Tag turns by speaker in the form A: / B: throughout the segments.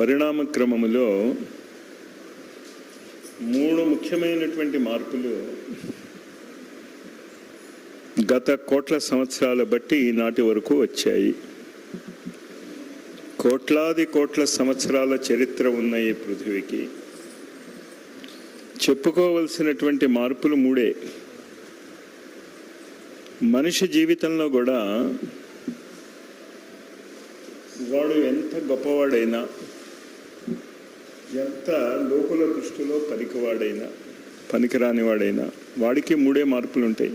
A: పరిణామ క్రమములో మూడు ముఖ్యమైనటువంటి మార్పులు గత కోట్ల సంవత్సరాల బట్టి ఈనాటి వరకు వచ్చాయి. కోట్లాది కోట్ల సంవత్సరాల చరిత్ర ఉన్న ఈ పృథివీకి చెప్పుకోవలసినటువంటి మార్పులు మూడే. మనిషి జీవితంలో కూడా వాడు ఎంత గొప్పవాడైనా ఎంత లోకుల దృష్టిలో పనికివాడైనా పనికిరానివాడైనా వాడికి మూడే మార్పులు ఉంటాయి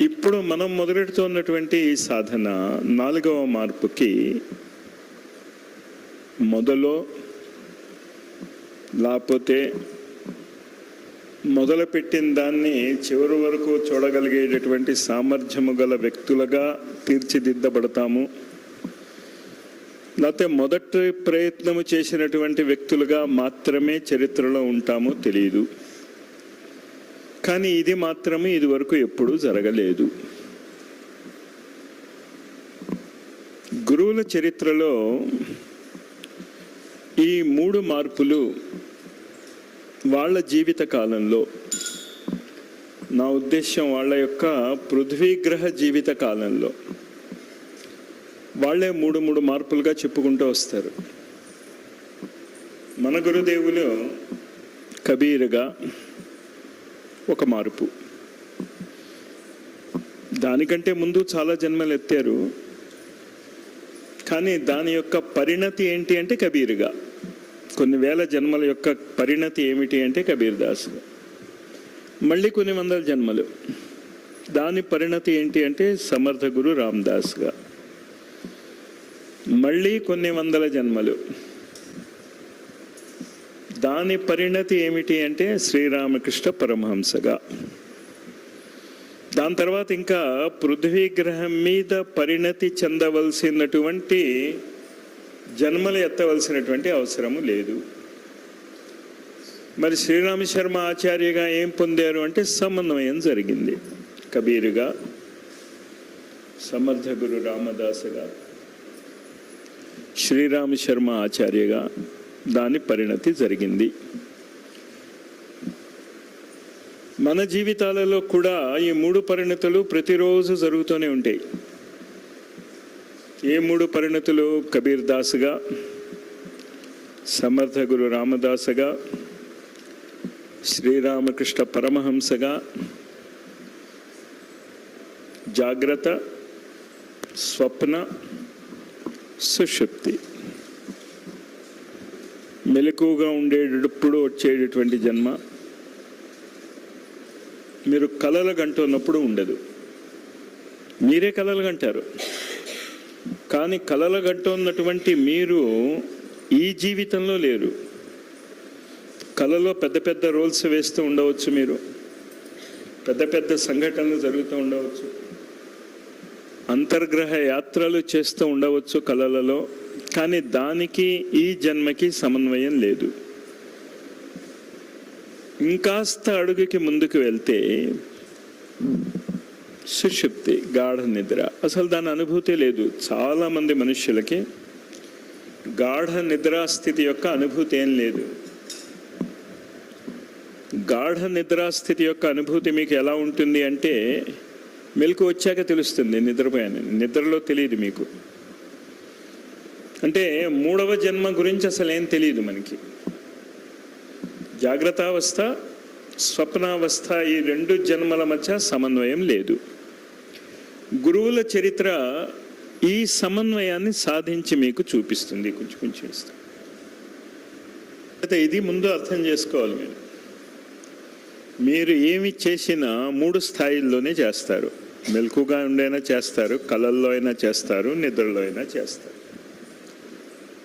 A: ఇప్పుడు మనం మొదలెడుతున్నటువంటి ఈ సాధన నాలుగవ మార్పుకి మొదలో లేకపోతే మొదలుపెట్టిన దాన్ని చివరి వరకు చూడగలిగేటటువంటి సామర్థ్యము గల వ్యక్తులుగా తీర్చిదిద్దబడతాము. లేకపోతే మొదటి ప్రయత్నము చేసినటువంటి వ్యక్తులుగా మాత్రమే చరిత్రలో ఉంటామో తెలియదు కానీ ఇది మాత్రమే ఇది వరకు ఎప్పుడూ జరగలేదు. గురువుల చరిత్రలో ఈ మూడు మార్పులు వాళ్ళ జీవిత కాలంలో నా ఉద్దేశం వాళ్ళ యొక్క పృథ్వీగ్రహ జీవిత కాలంలో వాళ్ళే మూడు మూడు మార్పులుగా చెప్పుకుంటూ వస్తారు. మన గురుదేవులు కబీర్గా ఒక మార్పు. దానికంటే ముందు చాలా జన్మలు ఎత్తారు. కానీ దాని యొక్క పరిణతి ఏంటి అంటే కబీర్గా. కొన్ని వేల జన్మల యొక్క పరిణతి ఏమిటి అంటే కబీర్ దాస్ మళ్ళీ కొన్ని వందల జన్మలు. దాని పరిణతి ఏంటి అంటే సమర్థ గురు రామ్దాస్గా. మళ్ళీ కొన్ని వందల జన్మలు. దాని పరిణతి ఏమిటి అంటే శ్రీరామకృష్ణ పరమహంసగా. దాని తర్వాత ఇంకా పృథ్వీ గ్రహం మీద పరిణతి చెందవలసినటువంటి జన్మలు ఎత్తవలసినటువంటి అవసరము లేదు. మరి శ్రీరామ శర్మ ఆచార్యగా ఏం పొందారు అంటే సమన్వయం జరిగింది. కబీరుగా సమర్థ గురు రామదాసుగా. శ్రీరామ శర్మ ఆచార్యగా దాని పరిణతి జరిగింది. మన జీవితాలలో కూడా ఈ మూడు పరిణతులు ప్రతిరోజు జరుగుతూనే ఉంటాయి. ఏ మూడు పరిణతులు? కబీర్ దాసుగా సమర్థ గురు రామదాసగా శ్రీరామకృష్ణ పరమహంసగా జాగ్రత్త స్వప్న సుషుప్తి మెలకుగా ఉండేటప్పుడు వచ్చేటటువంటి జన్మ. మీరు కలలు గంటున్నప్పుడు ఉండదు. మీరే కలలు గంటారు కానీ కలలు గంటున్నటువంటి మీరు ఈ జీవితంలో లేరు. కళలో పెద్ద పెద్ద రోల్స్ వేస్తూ ఉండవచ్చు మీరు. పెద్ద పెద్ద సంఘటనలు జరుగుతూ ఉండవచ్చు. అంతర్గ్రహ యాత్రలు చేస్తూ ఉండవచ్చు కళలలో కానీ దానికి ఈ జన్మకి సమన్వయం లేదు. ఇంకాస్త అడుగుకి ముందుకు వెళ్తే సుషుప్తి గాఢ నిద్ర. అసలు దాని అనుభూతి లేదు. చాలామంది మనుష్యులకి గాఢ నిద్రాస్థితి యొక్క అనుభూతి ఏం లేదు. గాఢ నిద్రాస్థితి యొక్క అనుభూతి మీకు ఎలా ఉంటుంది అంటే మెలకు వచ్చాక తెలుస్తుంది నిద్రపోయాను. నిద్రలో తెలియదు మీకు. అంటే మూడవ జన్మ గురించి అసలు ఏం తెలియదు మనకి. జాగ్రత్తావస్థ స్వప్నావస్థ ఈ రెండు జన్మల మధ్య సమన్వయం లేదు. గురువుల చరిత్ర ఈ సమన్వయాన్ని సాధించి మీకు చూపిస్తుంది. కొంచెం కొంచెం ఇస్తాం అయితే ఇది ముందు అర్థం చేసుకోవాలి మీరు. మీరు ఏమి చేసినా మూడు స్థాయిల్లోనే చేస్తారు. మెలకుగా ఉండైనా చేస్తారు కళల్లో అయినా చేస్తారు నిద్రలో అయినా చేస్తారు.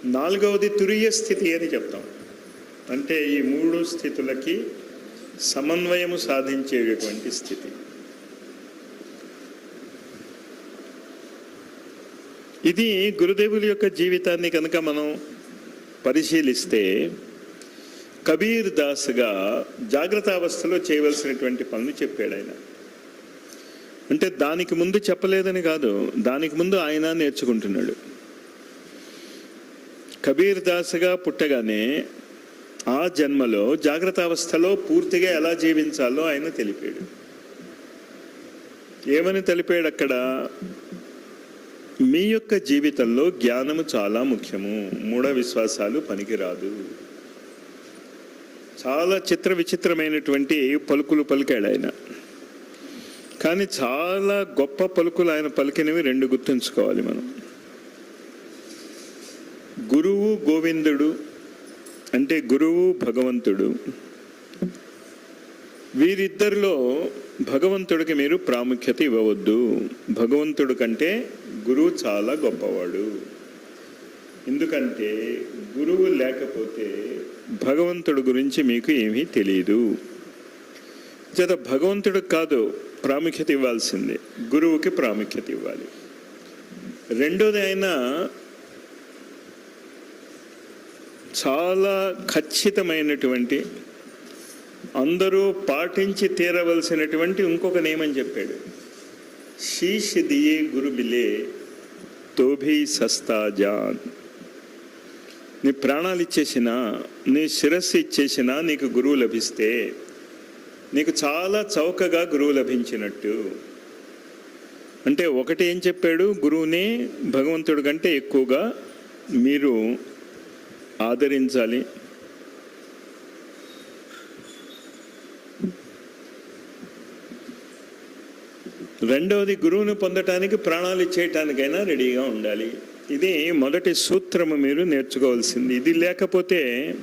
A: నాలుగవది తురియ స్థితి అని చెప్తాం. అంటే ఈ మూడు స్థితులకి సమన్వయము సాధించేటటువంటి స్థితి. ఇది గురుదేవుల యొక్క జీవితాన్ని కనుక మనం పరిశీలిస్తే కబీర్ దాస్గా జాగ్రత్త అవస్థలో చేయవలసినటువంటి పనులు చెప్పాడు ఆయన. అంటే దానికి ముందు చెప్పలేదని కాదు. దానికి ముందు ఆయన నేర్చుకుంటున్నాడు. కబీర్ దాస్గా పుట్టగానే ఆ జన్మలో జాగ్రత్త అవస్థలో పూర్తిగా ఎలా జీవించాలో ఆయన తెలిపాడు. ఏమని తెలిపాడు అక్కడ? మీ యొక్క జీవితంలో జ్ఞానము చాలా ముఖ్యము. మూఢ విశ్వాసాలు పనికిరాదు. చాలా చిత్ర విచిత్రమైనటువంటి పలుకులు పలికాడు ఆయన. కానీ చాలా గొప్ప పలుకులు ఆయన పలికినవి రెండు గుర్తుంచుకోవాలి మనం. గురువు గోవిందుడు అంటే గురువు భగవంతుడు. వీరిద్దరిలో భగవంతుడికి మీరు ప్రాముఖ్యత ఇవ్వవద్దు. భగవంతుడు కంటే గురువు చాలా గొప్పవాడు. ఎందుకంటే గురువు లేకపోతే భగవంతుడు గురించి మీకు ఏమీ తెలియదు. చేత భగవంతుడికి కాదు ప్రాముఖ్యత ఇవ్వాల్సిందే. గురువుకి ప్రాముఖ్యత ఇవ్వాలి. రెండోది అయినా చాలా ఖచ్చితమైనటువంటి అందరూ పాటించి తీరవలసినటువంటి ఇంకొక నియమం చెప్పాడు. శీష్ దియే గురు బిలే తోభి సస్తా జాన్. నీ ప్రాణాలు ఇచ్చేసినా నీ శిరస్సు ఇచ్చేసినా నీకు గురువు లభిస్తే నీకు చాలా చౌకగా గురువు లభించినట్టు. అంటే ఒకటి ఏం చెప్పాడు? గురువుని భగవంతుడి కంటే ఎక్కువగా మీరు ఆదరించాలి. రెండవది గురువుని పొందటానికి ప్రాణాలు ఇచ్చేయటానికైనా రెడీగా ఉండాలి. ఇది మొదటి సూత్రము మీరు నేర్చుకోవాల్సింది. ఇది లేకపోతే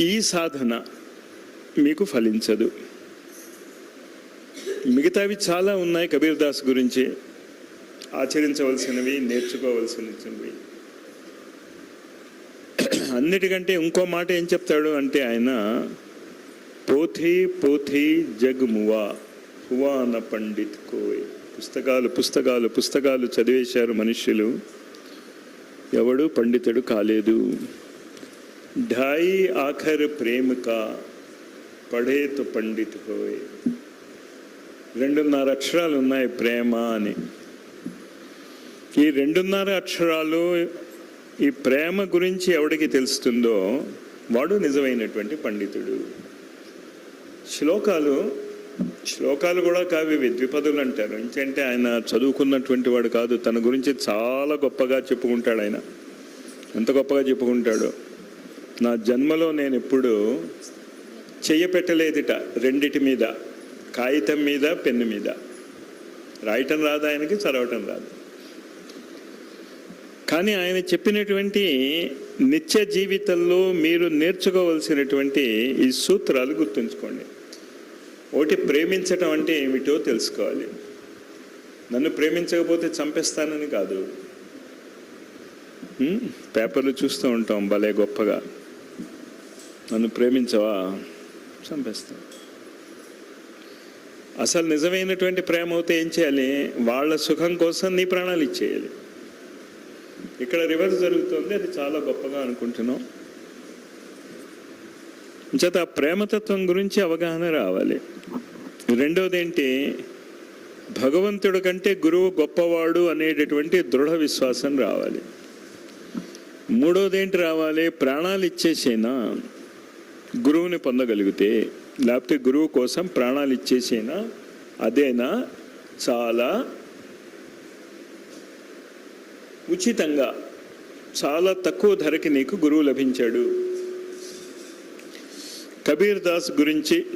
A: ఈ సాధన మీకు ఫలించదు. మిగతావి చాలా ఉన్నాయి కబీర్ దాస్ గురించి. ఆచరించవలసినవి నేర్చుకోవలసినవి. అన్నిటికంటే ఇంకో మాట ఏం చెప్తాడు అంటే ఆయన పోథీ పోథీ జగ్మువా హువాన పండిత్ కోయ్ పుస్తకాలు పుస్తకాలు పుస్తకాలు చదివేశారు మనుష్యులు. ఎవడు పండితుడు కాలేదు. ఢాయి ఆఖర్ ప్రేమిక పడే తు పండిత్ హోయ్. రెండున్నర అక్షరాలు ఉన్నాయి ప్రేమ అని. ఈ రెండున్నర అక్షరాలు ఈ ప్రేమ గురించి ఎవడికి తెలుస్తుందో వాడు నిజమైనటువంటి పండితుడు. శ్లోకాలు శ్లోకాలు కూడా కావి ద్విపదులు అంటారు. ఎందుకంటే ఆయన చదువుకున్నటువంటి వాడు కాదు తన గురించి చాలా గొప్పగా చెప్పుకుంటాడు ఆయన. ఎంత గొప్పగా చెప్పుకుంటాడు? నా జన్మలో నేను ఎప్పుడు చెయ్యపెట్టలేదుట రెండిటి మీద కాగితం మీద పెన్ను మీద. రాయటం రాదు ఆయనకి చదవటం రాదు. కానీ ఆయన చెప్పినటువంటి నిత్య జీవితంలో మీరు నేర్చుకోవలసినటువంటి ఈ సూత్రాలు గుర్తుంచుకోండి. ఒకటి ప్రేమించటం అంటే ఏమిటో తెలుసుకోవాలి. నన్ను ప్రేమించకపోతే చంపేస్తానని కాదు. పేపర్లు చూస్తూ ఉంటాం భలే గొప్పగా. నన్ను ప్రేమించవా? చంపేస్తాం. అసలు నిజమైనటువంటి ప్రేమ అవుతే ఏం చేయాలి? వాళ్ళ సుఖం కోసం నీ ప్రాణాలు ఇచ్చేయాలి. ఇక్కడ రివర్స్ జరుగుతుంది అది చాలా గొప్పగా అనుకుంటున్నాం. చేత ఆ ప్రేమతత్వం గురించి అవగాహన రావాలి. రెండవది ఏంటి భగవంతుడి కంటే గురువు గొప్పవాడు అనేటటువంటి దృఢ విశ్వాసం రావాలి. మూడోదేంటి ఏంటి రావాలి? ప్రాణాలు ఇచ్చేసేనా? గురువుని పొందగలిగితే లేకపోతే గురువు కోసం ప్రాణాలు ఇచ్చేసేనా అదేనా? చాలా ఉచితంగా చాలా తక్కువ ధరకి నీకు గురువు లభించాడు. కబీర్ దాస్ గురించి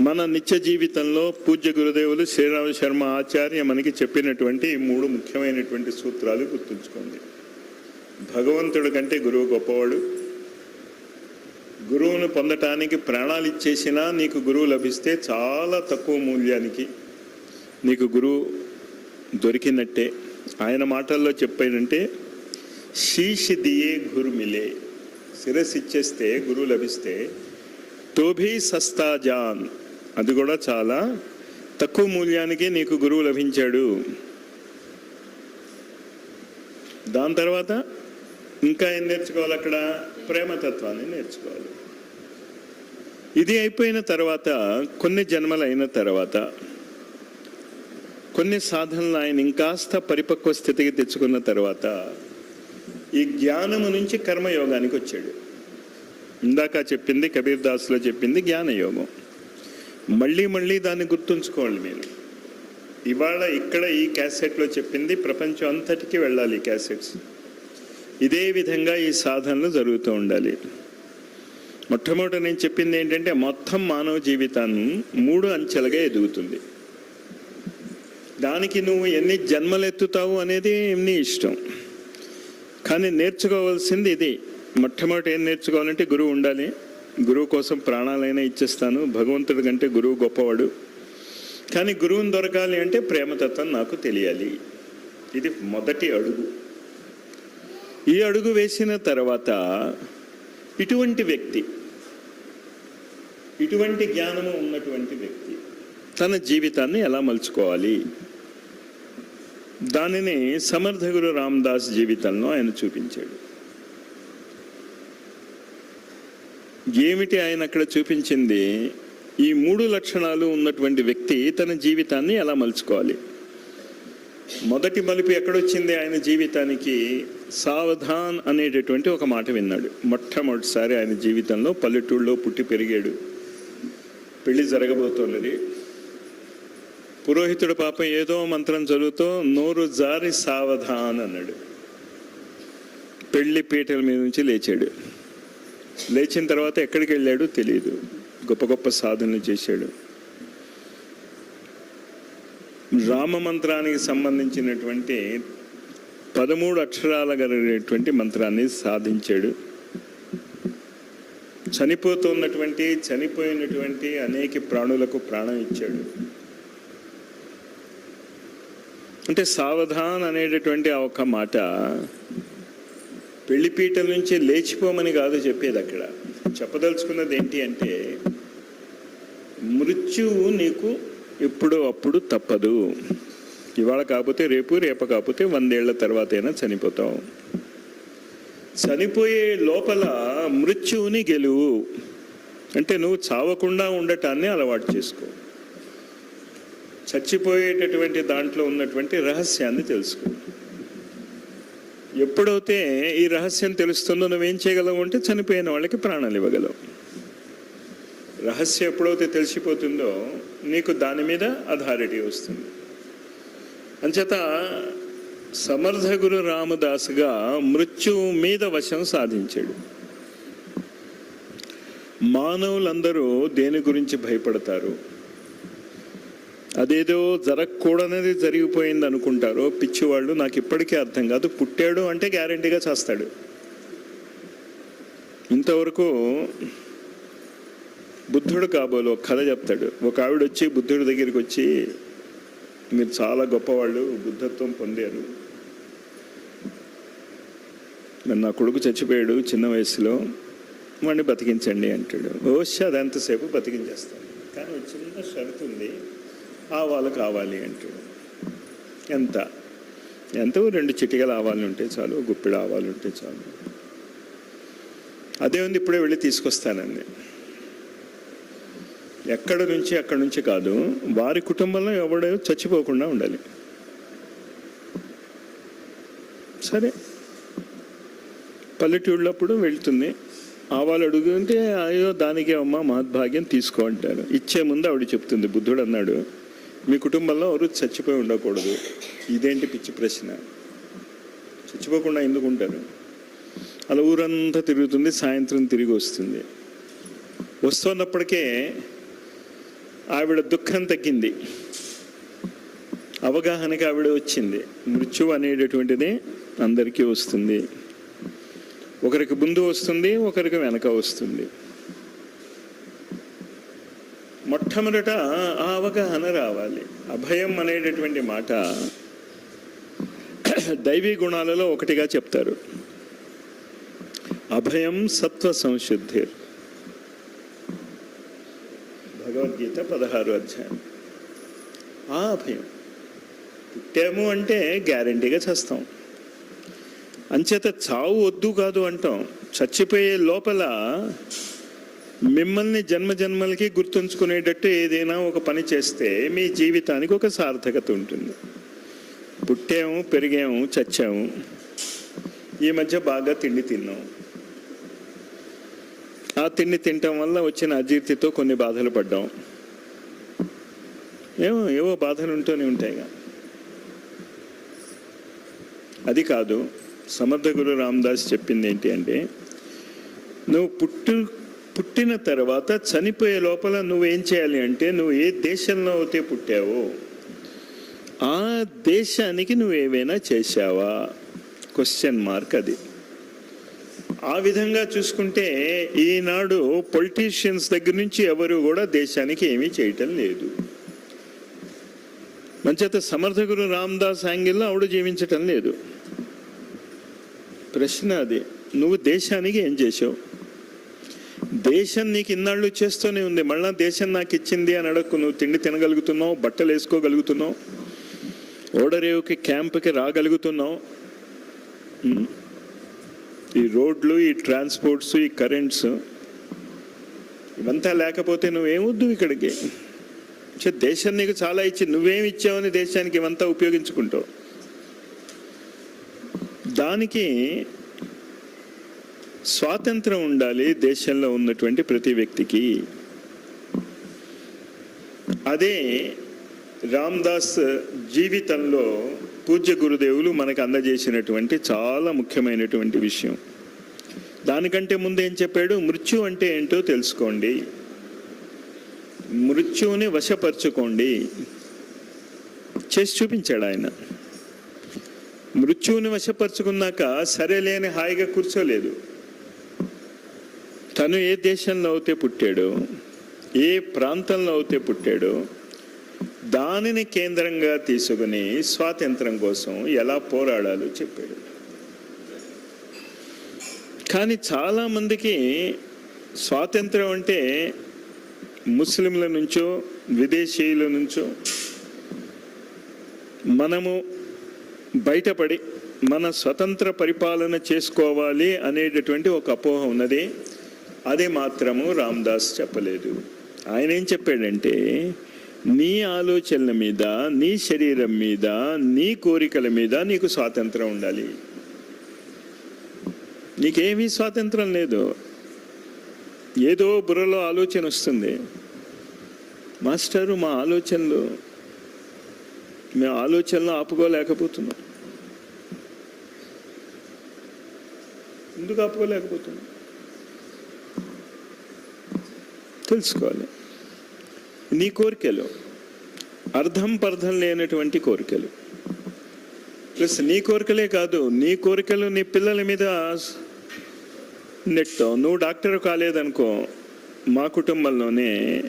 A: మన నిత్య జీవితంలో పూజ్య గురుదేవులు శ్రీరామ శర్మ ఆచార్య మనకి చెప్పినటువంటి మూడు ముఖ్యమైనటువంటి సూత్రాలు గుర్తుంచుకోండి. భగవంతుడి కంటే గురువు గొప్పవాడు. గురువును పొందటానికి ప్రాణాలు ఇచ్చేసినా నీకు గురువు లభిస్తే చాలా తక్కువ మూల్యానికి. నీకు గురువు దొరికినట్టే. ఆయన మాటల్లో చెప్పాడంటే శీష్ దియే గురు మిలే శిరస్సు ఇచ్చేస్తే గురువు లభిస్తే టోభీ సస్తా జాన్. అది కూడా చాలా తక్కువ మూల్యానికి నీకు గురువు లభించాడు. దాని తర్వాత ఇంకా ఏం నేర్చుకోవాలి అక్కడ? ప్రేమతత్వాన్ని నేర్చుకోవాలి. ఇది అయిపోయిన తర్వాత కొన్ని జన్మలు అయిన తర్వాత కొన్ని సాధనలు ఆయన ఇంకాస్త పరిపక్వ స్థితికి తెచ్చుకున్న తర్వాత ఈ జ్ఞానము నుంచి కర్మయోగానికి వచ్చాడు. ఇందాక చెప్పింది కబీర్ దాస్లో చెప్పింది జ్ఞానయోగం. మళ్ళీ మళ్ళీ దాన్ని గుర్తుంచుకోవాలి మీరు. ఇవాళ ఇక్కడ ఈ క్యాసెట్లో చెప్పింది ప్రపంచం అంతటికి వెళ్ళాలి ఈ క్యాసెట్స్. ఇదే విధంగా ఈ సాధనలు జరుగుతూ ఉండాలి. మొట్టమొదట నేను చెప్పింది ఏంటంటే మొత్తం మానవ జీవితాన్ని మూడు అంచెలుగా ఎదుగుతుంది. దానికి నువ్వు ఎన్ని జన్మలు ఎత్తుతావు అనేది నీ ఇష్టం. కానీ నేర్చుకోవాల్సింది ఇది. మొట్టమొదట ఏం నేర్చుకోవాలంటే గురువు ఉండాలి. గురువు కోసం ప్రాణాలైనా ఇచ్చేస్తాను. భగవంతుడి కంటే గురువు గొప్పవాడు. కానీ గురువుని దొరకాలి అంటే ప్రేమతత్వం నాకు తెలియాలి. ఇది మొదటి అడుగు. ఈ అడుగు వేసిన తర్వాత ఇటువంటి వ్యక్తి ఇటువంటి జ్ఞానము ఉన్నటువంటి వ్యక్తి తన జీవితాన్ని ఎలా మలుచుకోవాలి? దానిని సమర్థగురు రామదాస్ జీవితంలో ఆయన చూపించాడు. ఏమిటి ఆయన అక్కడ చూపించింది? ఈ మూడు లక్షణాలు ఉన్నటువంటి వ్యక్తి తన జీవితాన్ని ఎలా మలుచుకోవాలి? మొదటి మలుపు ఎక్కడొచ్చింది ఆయన జీవితానికి? సావధాన్ అనేటటువంటి ఒక మాట విన్నాడు. మొట్టమొదటిసారి ఆయన జీవితంలో పల్లెటూళ్ళలో పుట్టి పెరిగాడు. పెళ్ళి జరగబోతున్నది. పురోహితుడు పాపం ఏదో మంత్రం చదువుతూ నోరు జారి సావధాన్ అన్నాడు. పెళ్ళి పీటల మీద నుంచి లేచాడు. లేచిన తర్వాత ఎక్కడికి వెళ్ళాడు తెలియదు గొప్ప గొప్ప సాధనలు చేశాడు. రామ మంత్రానికి సంబంధించినటువంటి పదమూడు అక్షరాల కలిగినటువంటి మంత్రాన్ని సాధించాడు. చనిపోతున్నటువంటి చనిపోయినటువంటి అనేక ప్రాణులకు ప్రాణం ఇచ్చాడు. అంటే సావధాన్ అనేటటువంటి ఆ ఒక్క మాట పెళ్ళిపీటల నుంచి లేచిపోమని కాదు చెప్పేది అక్కడ. చెప్పదలుచుకున్నది ఏంటి అంటే మృత్యువు నీకు ఎప్పుడో అప్పుడు తప్పదు. ఇవాళ కాకపోతే రేపు రేపు కాకపోతే వందేళ్ళ తర్వాత అయినా చనిపోతాం. చనిపోయే లోపల మృత్యువుని గెలువు. అంటే నువ్వు చావకుండా ఉండటాన్ని అలవాటు చేసుకో. చచ్చిపోయేటటువంటి దాంట్లో ఉన్నటువంటి రహస్యాన్ని తెలుసుకో. ఎప్పుడైతే ఈ రహస్యం తెలుస్తుందో నువ్వేం చేయగలవు అంటే చనిపోయిన వాళ్ళకి ప్రాణాలు ఇవ్వగలవు. రహస్యం ఎప్పుడైతే తెలిసిపోతుందో నీకు దాని మీద అథారిటీ వస్తుంది. అంచేత సమర్థ గురు రామదాసుగా మృత్యువు మీద వశం సాధించాడు. మానవులందరూ దేని గురించి భయపడతారు? అదేదో జరగకూడనేది జరిగిపోయింది అనుకుంటారో పిచ్చివాళ్ళు నాకు ఇప్పటికీ అర్థం కాదు. పుట్టాడు అంటే గ్యారంటీగా చేస్తాడు. ఇంతవరకు బుద్ధుడు కాబోలు ఒక కథ చెప్తాడు. ఒక ఆవిడ వచ్చి బుద్ధుడి దగ్గరికి వచ్చి మీరు చాలా గొప్పవాళ్ళు బుద్ధత్వం పొందారు. నన్ను నా కొడుకు చచ్చిపోయాడు చిన్న వయసులో వాడిని బతికించండి అంటాడు. బహుశా అది ఎంతసేపు బతికించేస్తాను కానీ చిన్న షరతు ఉంది. ఆవాలు కావాలి అంటాడు. ఎంత? ఎంత? రెండు చిటికలు ఆవాలు ఉంటే చాలు గుప్పిడి ఆవాలు ఉంటే చాలు. అదే ఉంది ఇప్పుడే వెళ్ళి తీసుకొస్తానండి ఎక్కడ నుంచి అక్కడి నుంచి కాదు. వారి కుటుంబంలో ఎవడో చచ్చిపోకుండా ఉండాలి. సరే. పల్లెటూళ్ళప్పుడు వెళ్తుంది. ఆవాలు అడుగుంటే అయ్యో దానికే అమ్మ మహద్భాగ్యం తీసుకో అంటారు. ఇచ్చే ముందు ఆవిడ చెప్తుంది బుద్ధుడు అన్నాడు మీ కుటుంబంలో ఎవరు చచ్చిపోయి ఉండకూడదు. ఇదేంటి పిచ్చి ప్రశ్న? చచ్చిపోకుండా ఎందుకు ఉంటారు? అలా ఊరంతా తిరుగుతుంది సాయంత్రం తిరిగి వస్తుంది. వస్తున్నప్పటికే ఆవిడ దుఃఖం తగ్గింది. అవగాహనకి ఆవిడ వచ్చింది. మృత్యువు అనేటటువంటిది అందరికీ వస్తుంది. ఒకరికి ముందు వస్తుంది ఒకరికి వెనక వస్తుంది. మొట్టమొదట ఆ అవగాహన రావాలి. అభయం అనేటటువంటి మాట దైవీ గుణాలలో ఒకటిగా చెప్తారు. అభయం సత్వ సంశుద్ధి. భగవద్గీత పదహారు అధ్యాయం. ఆ అభయం పుట్టాము అంటే గ్యారంటీగా చేస్తాం. అంచేత చావు వద్దు కాదు అంటాం. చచ్చిపోయే లోపల మిమ్మల్ని జన్మ జన్మలకి గుర్తుంచుకునేటట్టు ఏదైనా ఒక పని చేస్తే మీ జీవితానికి ఒక సార్థకత ఉంటుంది. పుట్టాము పెరిగాము చచ్చాము. ఈ మధ్య బాగా తిండి తిన్నాం. ఆ తిండి తినటం వల్ల వచ్చిన అజీర్తితో కొన్ని బాధలు పడ్డాం. ఏమో ఏవో బాధలు ఉంటూనే ఉంటాయిగా. అది కాదు సమర్థ గురు రామదాస్ చెప్పింది ఏంటి అంటే నువ్వు పుట్టు పుట్టిన తర్వాత చనిపోయే లోపల నువ్వేం చేయాలి అంటే నువ్వు ఏ దేశంలో అయితే పుట్టావో ఆ దేశానికి నువ్వు ఏవైనా చేశావా? క్వశ్చన్ మార్క్ అది. ఆ విధంగా చూసుకుంటే ఈనాడు పొలిటీషియన్స్ దగ్గర నుంచి ఎవరు కూడా దేశానికి ఏమీ చేయటం లేదు. అంచేత సమర్థ గురు రామదాస్ యాంగిల్లో ఆవిడ జీవించటం లేదు. ప్రశ్న అది నువ్వు దేశానికి ఏం చేసావు దేశం నీకు ఇన్నాళ్ళు చేస్తూనే ఉంది మళ్ళా దేశం నాకు ఇచ్చింది అని అడగకు నువ్వు తిండి తినగలుగుతున్నావు బట్టలు వేసుకోగలుగుతున్నావు ఓడరేవుకి క్యాంప్కి రాగలుగుతున్నావు ఈ రోడ్లు ఈ ట్రాన్స్పోర్ట్స్ ఈ కరెంట్స్ ఇవంతా లేకపోతే నువ్వేమొద్దు ఇక్కడికి? చే దేశం నీకు చాలా ఇచ్చి నువ్వేమి ఇచ్చావని దేశానికి ఇవంతా ఉపయోగించుకుంటావు. దానికి స్వాతంత్రం ఉండాలి దేశంలో ఉన్నటువంటి ప్రతి వ్యక్తికి. అదే రామ్దాస్ జీవితంలో పూజ్య గురుదేవులు మనకు అందజేసినటువంటి చాలా ముఖ్యమైనటువంటి విషయం. దానికంటే ముందు ఏం చెప్పాడు? మృత్యు అంటే ఏంటో తెలుసుకోండి. మృత్యువుని వశపరచుకోండి. చేసి చూపించాడు ఆయన. మృత్యువుని వశపరుచుకున్నాక సరేలేని హాయిగా కూర్చోలేదు. తను ఏ దేశంలో అయితే పుట్టాడో ఏ ప్రాంతంలో అయితే పుట్టాడో దానిని కేంద్రంగా తీసుకుని స్వాతంత్రం కోసం ఎలా పోరాడాలో చెప్పాడు. కానీ చాలామందికి స్వాతంత్రం అంటే ముస్లింల నుంచో విదేశీయుల నుంచో మనము బయటపడి మన స్వతంత్ర పరిపాలన చేసుకోవాలి అనేటటువంటి ఒక అపోహ ఉన్నది. అది మాత్రము రామ్దాస్ చెప్పలేదు. ఆయన ఏం చెప్పాడంటే నీ ఆలోచనల మీద నీ శరీరం మీద నీ కోరికల మీద నీకు స్వాతంత్రం ఉండాలి. నీకేమీ స్వాతంత్రం లేదు. ఏదో బుర్రలో ఆలోచన వస్తుంది. మాస్టరు మా ఆలోచనలు మేము ఆలోచనలు ఆపుకోలేకపోతున్నాం. ఎందుకు ఆపుకోలేకపోతున్నాం? తెలుసుకోవాలి. నీ కోరికలు అర్థం పర్థం లేనటువంటి కోరికలు. ప్లస్ నీ కోరికలే కాదు నీ కోరికలు నీ పిల్లల మీద నెట్ నువ్వు డాక్టర్ కాలేదనుకో మా కుటుంబంలోనే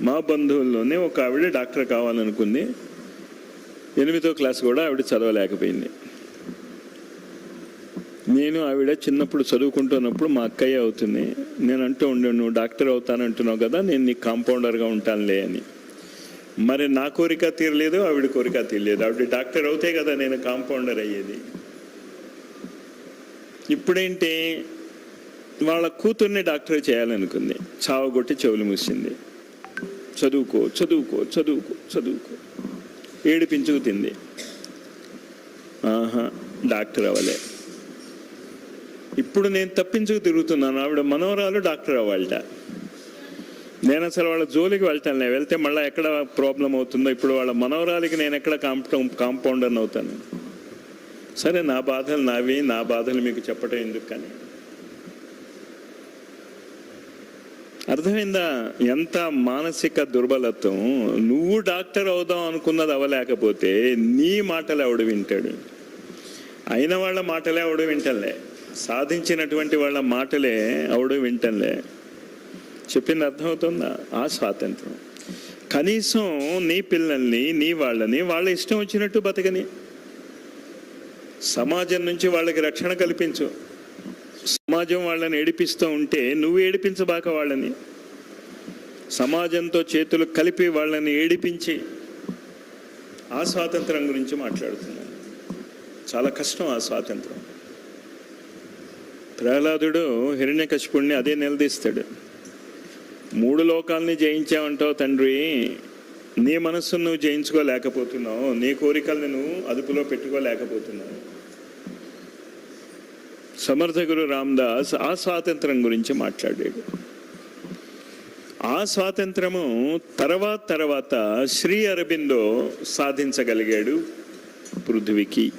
A: మా బంధువుల్లోనే ఒక ఆవిడ డాక్టర్ కావాలనుకుంది. ఎనిమిదో క్లాస్ కూడా ఆవిడ చదవలేకపోయింది. నేను ఆవిడ చిన్నప్పుడు చదువుకుంటున్నప్పుడు మా అక్కయ్య అవుతుంది. నేను అంటూ ఉండే నువ్వు డాక్టర్ అవుతానంటున్నావు కదా నేను నీకు కాంపౌండర్గా ఉంటానులే అని. మరి నా కోరిక తీరలేదు ఆవిడ కోరిక తీరలేదు. ఆవిడ డాక్టర్ అవుతే కదా నేను కాంపౌండర్ అయ్యేది. ఇప్పుడేంటి? వాళ్ళ కూతుర్ని డాక్టర్ చేయాలనుకుంది. చావగొట్టి చెవులు మూసింది. చదువుకో చదువుకో చదువుకో చదువుకో. ఏడిపించుకు తింది. ఆహా డాక్టర్ అవ్వలే. ఇప్పుడు నేను తప్పించుకు తిరుగుతున్నాను. ఆవిడ మనవరాలు డాక్టర్ అవ్వాలట. నేను అసలు వాళ్ళ జోలికి వెళ్తాను. నేను వెళ్తే మళ్ళీ ఎక్కడ ప్రాబ్లం అవుతుందో ఇప్పుడు వాళ్ళ మనవరాలికి నేను ఎక్కడ కాంపౌ కాంపౌండర్ అవుతాను? సరే నా బాధలు నావి నా బాధలు మీకు చెప్పటం ఎందుకు కానీ అర్థమైందా? ఎంత మానసిక దుర్బలత్వం. నువ్వు డాక్టర్ అవుదాం అనుకున్నది అవ్వలేకపోతే నీ మాటలు ఎవడు వింటాడు? అయిన వాళ్ళ మాటలే ఎవడు వింటలే. సాధించినటువంటి వాళ్ళ మాటలే ఎవడు వింటలే. చెప్పింది అర్థమవుతుందా? ఆ స్వాతంత్రం. కనీసం నీ పిల్లల్ని నీ వాళ్ళని వాళ్ళ ఇష్టం వచ్చినట్టు బతకని. సమాజం నుంచి వాళ్ళకి రక్షణ కల్పించు. సమాజం వాళ్ళని ఏడిపిస్తూ ఉంటే నువ్వు ఏడిపించబాక వాళ్ళని. సమాజంతో చేతులు కలిపి వాళ్ళని ఏడిపించి ఆ స్వాతంత్రం గురించి మాట్లాడుతున్నాను. చాలా కష్టం ఆ స్వాతంత్రం. ప్రహ్లాదుడు హిరణ్యకశిపుణ్ణి అదే నిలదీస్తాడు. మూడు లోకాల్ని జయించావంటావు తండ్రి. నీ మనస్సును నువ్వు జయించుకోలేకపోతున్నావు. నీ కోరికల్ని నువ్వు అదుపులో పెట్టుకోలేకపోతున్నావు. సమర్థ గురు రామదాస్ ఆ స్వాతంత్రం గురించి మాట్లాడాడు. ఆ స్వాతంత్రము తర్వాత తర్వాత శ్రీ అరబిందో సాధించగలిగాడు పృథ్వీకి.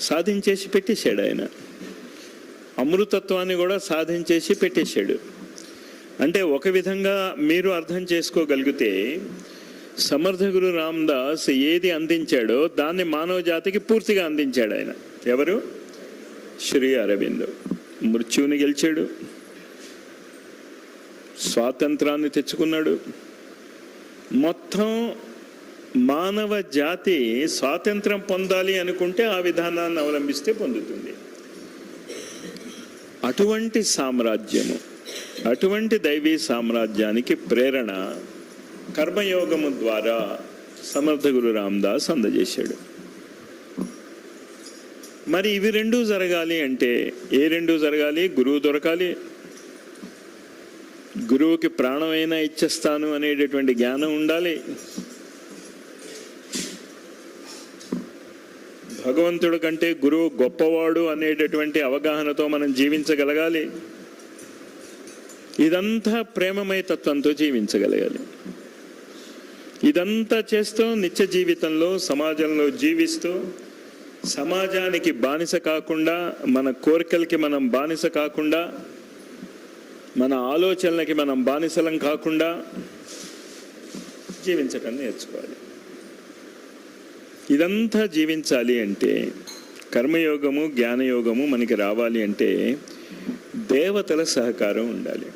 A: సాధించేసి పెట్టేశాడు ఆయన. అమృతత్వాన్ని కూడా సాధించేసి పెట్టేశాడు. అంటే ఒక విధంగా మీరు అర్థం చేసుకోగలిగితే సమర్థ గురు ఏది అందించాడో దాన్ని మానవ జాతికి పూర్తిగా అందించాడు ఆయన. ఎవరు? శ్రీ అరవింద్. మృత్యువుని గెలిచాడు. స్వాతంత్రాన్ని తెచ్చుకున్నాడు. మొత్తం మానవ జాతి స్వాతంత్రం పొందాలి అనుకుంటే ఆ విధానాన్ని అవలంబిస్తే పొందుతుంది. అటువంటి సామ్రాజ్యము అటువంటి దైవీ సామ్రాజ్యానికి ప్రేరణ కర్మయోగము ద్వారా సమర్థ గురు రామదాస్ అందజేశాడు. మరి ఇవి రెండు జరగాలి అంటే ఏ రెండు జరగాలి? గురువు దొరకాలి. గురువుకి ప్రాణమైనా ఇచ్చేస్తాను అనేటటువంటి జ్ఞానం ఉండాలి. భగవంతుడి కంటే గురువు గొప్పవాడు అనేటటువంటి అవగాహనతో మనం జీవించగలగాలి. ఇదంతా ప్రేమమయ తత్వంతో జీవించగలగాలి. ఇదంతా చేస్తూ నిత్య జీవితంలో సమాజంలో జీవిస్తూ సమాజానికి బానిస కాకుండా మన కోరికలకి మనం బానిస కాకుండా మన ఆలోచనలకి మనం బానిసలం కాకుండా జీవించటం నేర్చుకోవాలి. ఇదంతా జీవించాలి అంటే కర్మయోగము జ్ఞానయోగము మనకి రావాలి అంటే దేవతల సహకారం ఉండాలి.